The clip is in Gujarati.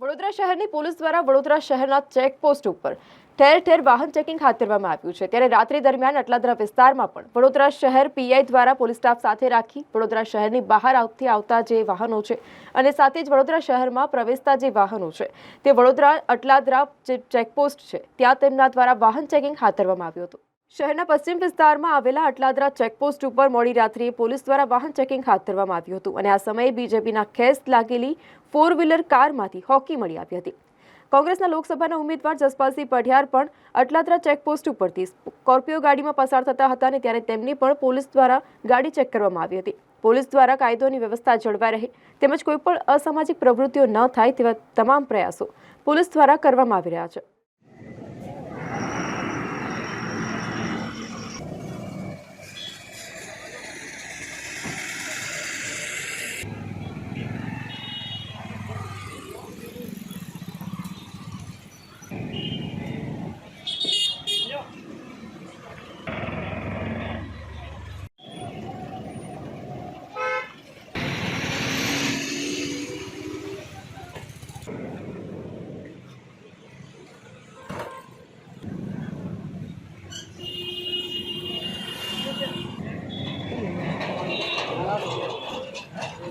વડોદરા શહેરની પોલીસ દ્વારા વડોદરા શહેરના ચેકપોસ્ટ ઉપર ઠેર ઠેર વાહન ચેકિંગ હાથ ધરવામાં આવ્યું છે. ત્યારે રાત્રિ દરમિયાન અટલાદરા વિસ્તારમાં પણ વડોદરા શહેર પીઆઈ દ્વારા પોલીસ સ્ટાફ સાથે રાખી વડોદરા શહેરની બહાર આવતી આવતા જે વાહનો છે અને સાથે જ વડોદરા શહેરમાં પ્રવેશતા જે વાહનો છે તે વડોદરા અટલાદરા જે ચેકપોસ્ટ છે, ત્યાં તેમના દ્વારા વાહન ચેકિંગ હાથ ધરવામાં આવ્યું હતું. શહેરના પશ્ચિમ વિસ્તારમાં આવેલા અટલાદરા ચેકપોસ્ટ ઉપર મોડી રાત્રિએ પોલીસ દ્વારા વાહન ચેકિંગ હાથ ધરવામાં આવ્યું હતું અને આ સમયે બીજેપીના ખેસ લાગેલી ફોર વ્હીલર કારમાંથી હોકી મળી આવી હતી. કોંગ્રેસના લોકસભાના ઉમેદવાર જસપાલસિંહ પઢિયાર પણ અટલાદરા ચેકપોસ્ટ ઉપરથી સ્કોર્પિયો ગાડીમાં પસાર થતા હતા અને ત્યારે તેમની પણ પોલીસ દ્વારા ગાડી ચેક કરવામાં આવી હતી. પોલીસ દ્વારા કાયદોની વ્યવસ્થા જળવાઈ રહે તેમજ કોઈ પણ અસામાજિક પ્રવૃત્તિઓ ન થાય તેવા તમામ પ્રયાસો પોલીસ દ્વારા કરવામાં આવી રહ્યા છે.